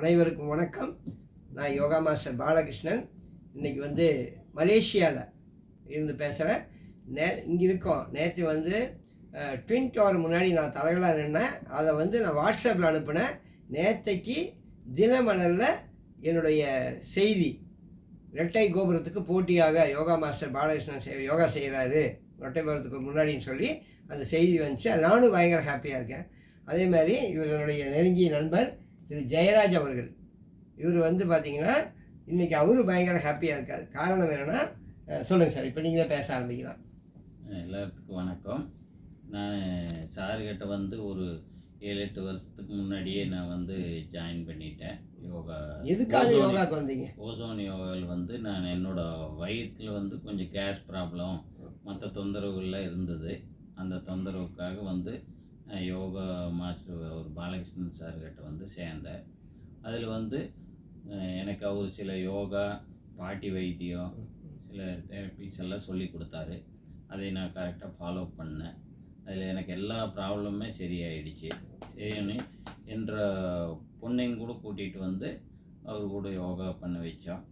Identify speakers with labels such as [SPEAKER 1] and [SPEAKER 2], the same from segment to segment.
[SPEAKER 1] அனைவருக்கும் வணக்கம். நான் யோகா மாஸ்டர் பாலகிருஷ்ணன். இன்னைக்கு வந்து மலேசியாவில் இருந்து பேசுகிறேன் நே இங்கே இருக்கோம். நேற்று வந்து ட்வின் டவர் முன்னாடி நான் தலைகளாக நின்னேன். அதை வந்து நான் வாட்ஸ்அப்பில் அனுப்பினேன். நேற்றைக்கு தினமலரில் என்னுடைய செய்தி. ரெட்டை கோபுரத்துக்கு போட்டியாக யோகா மாஸ்டர் பாலகிருஷ்ணன் செய் யோகா செய்கிறாரு ரெட்டை கோபுரத்துக்கு முன்னாடின்னு சொல்லி அந்த செய்தி வந்துச்சு. நானும் பயங்கர ஹாப்பியாக இருக்கேன். அதே மாதிரி இவர்களுடைய நெருங்கிய நண்பர் திரு ஜெயராஜ் அவர்கள். இவர் வந்து பார்த்தீங்கன்னா இன்றைக்கி அவரு பயங்கர ஹாப்பியாக இருக்கார். காரணம் என்னென்னா சொல்லுங்கள் சார் இப்போ நீங்கள் தான் பேச ஆரம்பிக்கலாம்.
[SPEAKER 2] எல்லாத்துக்கும் வணக்கம். நான் சாருக்கிட்ட வந்து ஒரு ஏழு எட்டு வருஷத்துக்கு முன்னாடியே நான் வந்து ஜாயின் பண்ணிட்டேன். யோகா
[SPEAKER 1] எதுக்காக யோகாக்கு வந்தீங்க?
[SPEAKER 2] ஓசோன் யோகாவில் வந்து நான் என்னோட வயிற்றில் வந்து கொஞ்சம் கேஸ் ப்ராப்ளம் மற்ற தொந்தரவுகள்லாம் இருந்தது. அந்த தொந்தரவுக்காக வந்து யோகா மாஸ்டர் ஒரு பாலகிருஷ்ணன் சார்கிட்ட வந்து சேர்ந்தேன். அதில் வந்து எனக்கு அவர் சில யோகா பாட்டி வைத்தியம் சில தெரப்பிஸ் எல்லாம் சொல்லி கொடுத்தாரு. அதை நான் கரெக்டாக ஃபாலோ பண்ணேன். அதில் எனக்கு எல்லா ப்ராப்ளமுமே சரியாயிடுச்சு. சரின்னு என்ற பொண்ணையும் கூட கூட்டிகிட்டு வந்து அவர் கூட யோகா பண்ண வச்சோம்.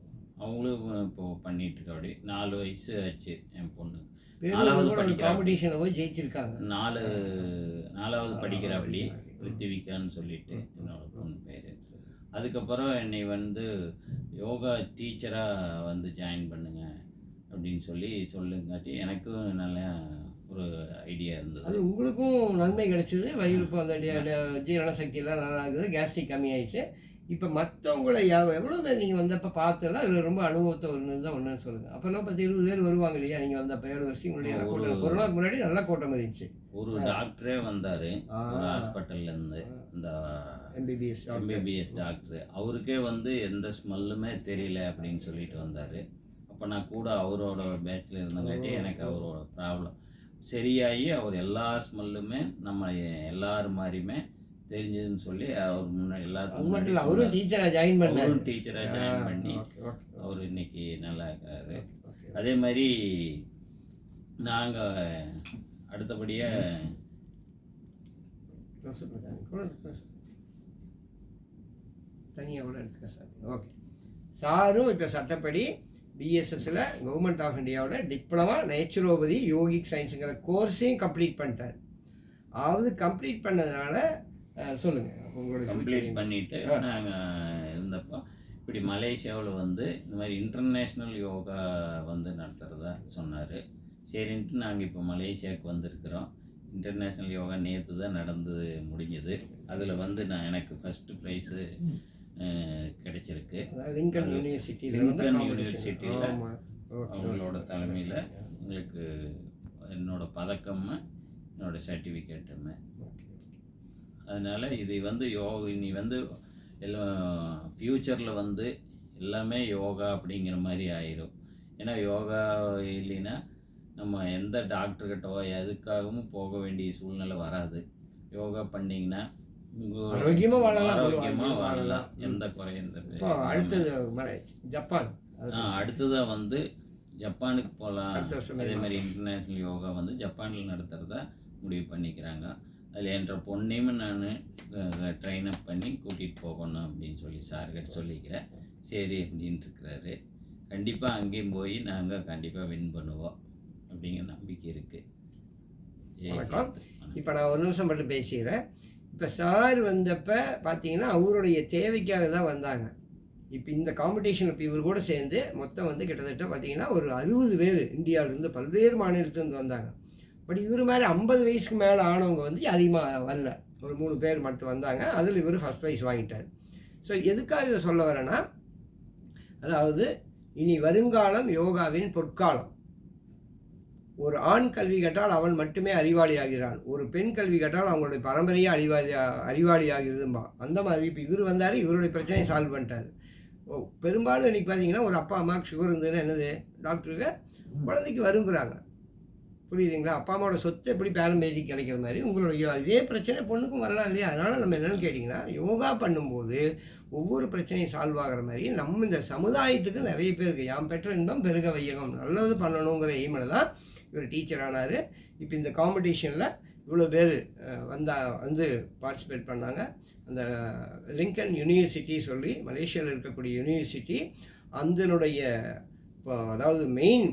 [SPEAKER 2] அவங்களும் இப்போ பண்ணிட்டு அப்படி நாலு வயசு ஆச்சு என் பொண்ணு. நாலாவது படிக்கிறா.
[SPEAKER 1] காம்படிஷனில் போய் ஜெயிச்சிருக்காங்க.
[SPEAKER 2] நாலு நாலாவது படிக்கிறாப்படி பிருத்திவிகான்னு சொல்லிட்டு என்னோட பொண்ணு பேர். அதுக்கப்புறம் என்னை வந்து யோகா டீச்சராக வந்து ஜாயின் பண்ணுங்க அப்படின்னு சொல்லி சொல்லுங்காட்டி எனக்கும் நல்ல ஒரு ஐடியா
[SPEAKER 1] அது
[SPEAKER 2] இருந்தது
[SPEAKER 1] உங்களுக்கும் நன்மை கிடைச்சது. வயிறுப்பு அந்த ஜீரண சக்தியெல்லாம் நல்லா இருக்குது. கேஸ்ட்ரிக் கம்மியாயிடுச்சு. இப்போ மற்றவங்களை எவ்வளோ பேர் நீங்கள் வந்தப்போ பார்த்தல அதில் ரொம்ப அனுபவத்தை ஒன்று தான் ஒன்று சொல்லுங்கள் அப்போல்லாம் பத்து இருபது பேர் வருவாங்க இல்லையா? நீங்கள் வந்தப்போ ஏழு வருஷம் முன்னாடி
[SPEAKER 2] ஒரு-
[SPEAKER 1] கொரோனாக்கு முன்னாடி நல்ல கூட்டம் இருந்துச்சு.
[SPEAKER 2] ஒரு டாக்டரே வந்தார். ஒரு ஹாஸ்பிட்டல்லேருந்து இந்த
[SPEAKER 1] எம்பிபிஎஸ்
[SPEAKER 2] எம்பிபிஎஸ் டாக்டர் அவருக்கே வந்து எந்த ஸ்மெல்லுமே தெரியல அப்படின்னு சொல்லிட்டு வந்தார். அப்போ நான் கூட அவரோட பேட்சில் இருந்தங்காட்டி எனக்கு அவரோட ப்ராப்ளம் சரியாகி அவர் எல்லா ஸ்மெல்லுமே நம்ம எல்லாரும் மாதிரியுமே தெரிஞ்சதுன்னு சொல்லி அவர் முன்னாடி எல்லாத்துக்கும்
[SPEAKER 1] மட்டும் அவரும். டீச்சராக ஜாயின் பண்ணாரு.
[SPEAKER 2] அவரும் டீச்சராக ஜாயின் பண்ணி அவர் இன்னைக்கு நல்லா இருக்காரு. அதே மாதிரி நாங்கள் அடுத்தபடியாக
[SPEAKER 1] தனியாக கூட எடுத்துக்க சார் ஓகே சாரும் இப்போ சட்டப்படி பிஎஸ்எஸ்ல கவர்மெண்ட் ஆஃப் இந்தியாவோட டிப்ளமா நேச்சுரோபதி யோகிக் சயின்ஸுங்கிற கோர்ஸையும் கம்ப்ளீட் பண்ணிட்டார். அதாவது கம்ப்ளீட் பண்ணதுனால சொல்லுங்க. உங்களோட
[SPEAKER 2] கம்ப்ளீட் பண்ணிட்டு. நாங்கள் இருந்தப்போ இப்படி மலேசியாவில் வந்து இந்த மாதிரி இன்டர்நேஷ்னல் யோகா வந்து நடத்துகிறதா சொன்னார். சரின்ட்டு நாங்கள் இப்போ மலேசியாவுக்கு வந்திருக்கிறோம். இன்டர்நேஷ்னல் யோகா நேற்று தான் நடந்து முடிஞ்சது. அதில் வந்து நான் எனக்கு ஃபஸ்ட்டு ப்ரைஸு கிடைச்சிருக்கு.
[SPEAKER 1] லிங்கன் யூனிவர்சிட்டியில்
[SPEAKER 2] லிங்கன் யூனிவர்சிட்டியில் அவங்களோட தலைமையில் எங்களுக்கு என்னோட பதக்கமும் என்னோட சர்டிஃபிகேட்டுமே அதனால் இது வந்து யோகா இனி வந்து எல்லாம் ஃப்யூச்சரில் வந்து எல்லாமே யோகா அப்படிங்கிற மாதிரி ஆயிரும். ஏன்னா யோகா இல்லைன்னா நம்ம எந்த டாக்டர்கிட்டவோ எதுக்காகவும் போக வேண்டிய சூழ்நிலை வராது. யோகா பண்ணிங்கன்னா உங்க-
[SPEAKER 1] ஆரோக்கியமா வாழலாம்.
[SPEAKER 2] ஆரோக்கியமா
[SPEAKER 1] வாழலாம்.
[SPEAKER 2] எந்த குறை எந்த
[SPEAKER 1] இப்போ அடுத்தது ஜப்பான்.
[SPEAKER 2] ஆ, அடுத்ததா வந்து ஜப்பானுக்கு போகலாம். அதே மாதிரி இன்டர்நேஷ்னல் யோகா வந்து ஜப்பானில் நடத்துகிறதா முடிவு பண்ணிக்கிறாங்க. அதில் என்ற பொண்ணையும் நான் ட்ரெயின் அப் பண்ணி கூட்டிகிட்டு போகணும் அப்படின்னு சொல்லி சார்கிட்ட சொல்லிக்கிறேன். சரி அப்படின்ட்டு இருக்கிறாரு கண்டிப்பாக அங்கேயும் போய் நாங்கள் கண்டிப்பாக வின் பண்ணுவோம் அப்படிங்கிற நம்பிக்கை இருக்குது
[SPEAKER 1] வணக்கம். இப்போ நான் ஒரு நிமிஷம் மட்டும் பேசிக்கிறேன். இப்போ சார் வந்தப்ப பார்த்தீங்கன்னா அவருடைய தேவைக்காக தான் வந்தாங்க. இப்போ இந்த காம்படிஷன் இப்போ இவர் கூட சேர்ந்து மொத்தம் வந்து கிட்டத்தட்ட பார்த்தீங்கன்னா ஒரு அறுபது பேர் இந்தியாவிலேருந்து பல்வேறு மாநிலத்திலேருந்து வந்தாங்க. பட் இவர் மாதிரி ஐம்பது வயசுக்கு மேலே ஆனவங்க வந்து அதிகமாக வரல. ஒரு மூணு பேர் மட்டும் வந்தாங்க. அதில் இவர் ஃபஸ்ட் ப்ரைஸ் வாங்கிட்டார். ஸோ எதுக்காக இதை சொல்ல வரேன்னா அதாவது இனி வருங்காலம் யோகாவின் பொற்காலம். ஒரு ஆண் கல்வி கற்றால் அவன் மட்டுமே அறிவாளி ஆகிறான் ஒரு பெண் கல்வி கற்றால் அவங்களுடைய பரம்பரையே அறிவாளி அறிவாளி ஆகிறதும்பா அந்த மாதிரி இப்போ இவர் வந்தார் இவருடைய பிரச்சனையை சால்வ் பண்ணிட்டார். ஓ பெரும்பாலும் இன்றைக்கி பார்த்தீங்கன்னா ஒரு அப்பா அம்மாவுக்கு சுகர் இருந்ததுன்னா என்னது? டாக்டருக்கு குழந்தைக்கு வருங்கிறாங்க. புரியுதுங்களா? அப்பா அம்மாவோட சொத்து எப்படி பேரம்பேதி கிடைக்கிற மாதிரி உங்களுடைய இதே பிரச்சனை பொண்ணுக்கும் வரலாம் இல்லையா? அதனால் நம்ம என்னென்னு கேட்டிங்கன்னா யோகா பண்ணும்போது ஒவ்வொரு பிரச்சனையும் சால்வ் ஆகிற மாதிரி நம்ம இந்த சமுதாயத்துக்கு நிறைய பேருக்கு யாம் பெற்ற இன்பம் பெருக வையகம். நல்லது பண்ணணுங்கிற எய்மில் தான் இவர் டீச்சர் ஆனார். இப்போ இந்த காம்படிஷனில் இவ்வளோ பேர் வந்தா வந்து பார்ட்டிசிபேட் பண்ணாங்க. அந்த லிங்கன் யூனிவர்சிட்டி சொல்லி மலேசியாவில் இருக்கக்கூடிய யூனிவர்சிட்டி அதனுடைய இப்போ அதாவது மெயின்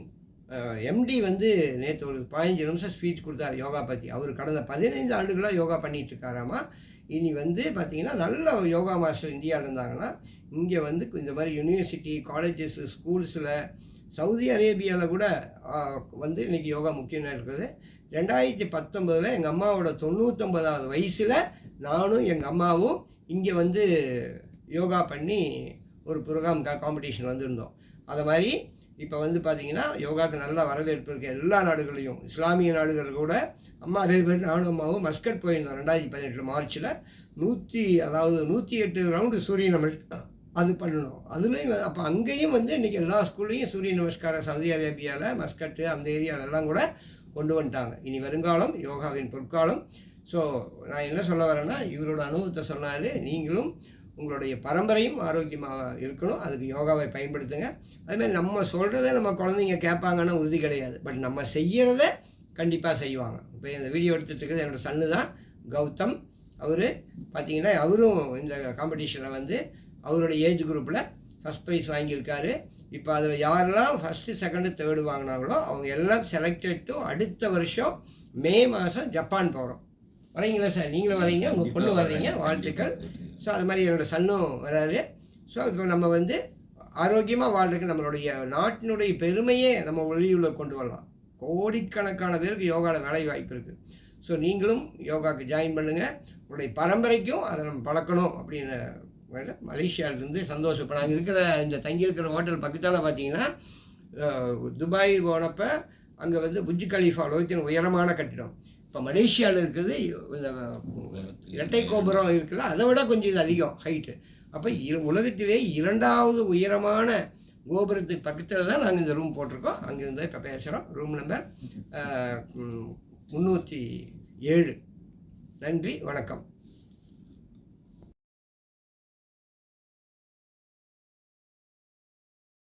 [SPEAKER 1] எம்டி வந்து நேற்று ஒரு பதினஞ்சு நிமிஷம் ஸ்பீச் கொடுத்தாரு யோகா பற்றி அவர் கடந்த பதினைந்து ஆண்டுகளாக யோகா பண்ணிகிட்ருக்காராமா இனி வந்து பார்த்தீங்கன்னா நல்ல யோகா மாஸ்டர் இந்தியாவில் இருந்தாங்கன்னா இங்கே வந்து இந்த மாதிரி யூனிவர்சிட்டி காலேஜஸ் ஸ்கூல்ஸில் சவுதி அரேபியாவில் கூட வந்து இன்றைக்கி யோகா முக்கியமாக இருக்குது. ரெண்டாயிரத்தி பத்தொம்பதில் எங்கள் அம்மாவோட தொண்ணூற்றொம்பதாவது வயசில் நானும் எங்கள் அம்மாவும் இங்கே வந்து யோகா பண்ணி ஒரு ப்ரோக்ராம் காம்படிஷன் வந்திருந்தோம். அதை மாதிரி இப்போ வந்து பார்த்தீங்கன்னா யோகாவுக்கு நல்ல வரவேற்பு இருக்குது எல்லா நாடுகளையும் இஸ்லாமிய நாடுகள் கூட அம்மா அதே பேர் நானும் அம்மாவும் மஸ்கட் போயிருந்தோம் ரெண்டாயிரத்தி பதினெட்டு மார்ச்சில் நூற்றி அதாவது நூற்றி எட்டு ரவுண்டு சூரிய நமஸ்காரம் அது பண்ணணும். அதுலேயும் அப்போ அங்கேயும் வந்து இன்றைக்கி எல்லா ஸ்கூல்லையும் சூரிய நமஸ்காரம் சவுதி அரேபியாவில் மஸ்கட்டு அந்த ஏரியாவிலலாம் கூட கொண்டு வந்துட்டாங்க. இனி வருங்காலம் யோகாவின் பொற்காலம். ஸோ நான் என்ன சொல்ல வரேன்னா இவரோட அனுபவத்தை சொன்னார். நீங்களும் உங்களுடைய பரம்பரையும் ஆரோக்கியமாக இருக்கணும். அதுக்கு யோகாவை பயன்படுத்துங்க. அதுமாதிரி நம்ம சொல்கிறத நம்ம குழந்தைங்க கேட்பாங்கன்னு உறுதி கிடையாது. பட் நம்ம செய்கிறத கண்டிப்பாக செய்வாங்க. இப்போ இந்த வீடியோ எடுத்துகிட்டு இருக்கிறது என்னோடய சன்னு தான் கௌதம். அவர் பார்த்தீங்கன்னா அவரும் இந்த காம்படிஷனில் வந்து அவரோட ஏஜ் குரூப்பில் ஃபஸ்ட் ப்ரைஸ் வாங்கியிருக்காரு. இப்போ அதில் யாரெல்லாம் ஃபஸ்ட்டு செகண்டு தேர்டு வாங்கினாங்களோ அவங்க எல்லாம் செலக்டட் டு அடுத்த வருஷம் மே மாதம் ஜப்பான் போகிறோம் வரீங்களா சார்? நீங்களும் வரீங்க உங்கள் பொண்ணு வர்றீங்க வாழ்த்துக்கள். ஸோ அது மாதிரி என்னோடய சன்னும் வராரு. ஸோ இப்போ நம்ம வந்து ஆரோக்கியமாக வாழ்றதுக்கு நம்மளுடைய நாட்டினுடைய பெருமையே நம்ம வெளியுள்ள கொண்டு வரலாம். கோடிக்கணக்கான பேருக்கு யோகாவில் வேலை வாய்ப்பு இருக்குது ஸோ நீங்களும் யோகாவுக்கு ஜாயின் பண்ணுங்கள் உங்களுடைய பரம்பரைக்கும் அதை நம்ம பழக்கணும் அப்படின்னு மலேசியாவிலேருந்து சந்தோஷம். இப்போ நாங்கள் இருக்கிற இந்த தங்கியிருக்கிற ஹோட்டல் பக்கத்தால் பார்த்தீங்கன்னா துபாய் போனப்போ அங்கே வந்து புஜ் கலீஃபா லோகத்தின் உயரமான கட்டிடம். இப்போ மலேசியாவில் இருக்குது இந்த இரட்டை கோபுரம் இருக்குல்ல அதை விட கொஞ்சம் இது அதிகம் ஹைட்டு அப்போ இரு உலகத்திலே இரண்டாவது உயரமான கோபுரத்துக்கு பக்கத்தில் தான் நாங்கள் இந்த ரூம் போட்டிருக்கோம். அங்கேருந்து இப்போ பேசுகிறோம் ரூம் நம்பர் முந்நூற்றி ஏழு. நன்றி வணக்கம்.